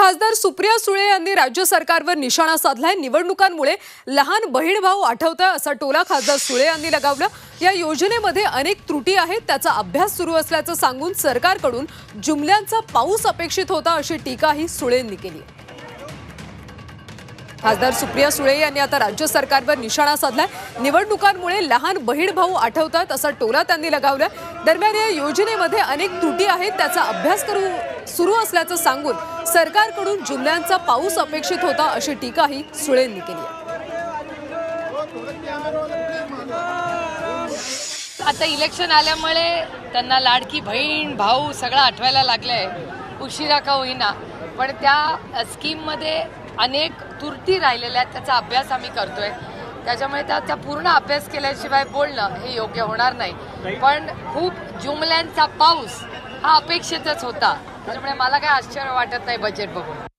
खासदार सुप्रिया सुळे यांनी राज्य सरकारवर निशाणा साधलाय. निवडणुकांमुळे लहान बहीण भाऊ आहे असा टोला खासदार सुळे यांनी लगावला. या योजनेमध्ये अनेक त्रुटी आहेत. त्याचा अभ्यास सुरू असल्याचं सांगून सरकारकडून जुमल्यांचा पाऊस अपेक्षित होता अशी टीकाही सुळेंनी केली. आहे खासदार सुप्रिया सुळे यांनी आता राज्य सरकारवर निशाणा साधलाय. निवडणुकांमुळे लहान बहीण भाऊ आठवतात असा टोला त्यांनी लगावलाय. दरम्यान या योजनेमध्ये अनेक त्रुटी आहेत त्याचा अभ्यास करू सुरू असल्याचं सांगून सरकारकडून जुमल्यांचा पाऊस अपेक्षित होता अशी टीकाही सुळेंनी केली आता इलेक्शन आल्यामुळे त्यांना लाडकी बहीण भाऊ सगळं आठवायला लागलंय. उशिरा का होईना. पण त्या स्कीममध्ये अनेक तुरटी राहिलेल्या आहेत त्याचा अभ्यास आम्ही करतोय. त्याच्यामुळे त्याचा पूर्ण अभ्यास केल्याशिवाय बोलणं हे योग्य होणार नाही. पण खूप जुमल्यांचा पाऊस हा अपेक्षितच होता. त्याच्यामुळे मला काय आश्चर्य वाटत नाही बजेट बघून.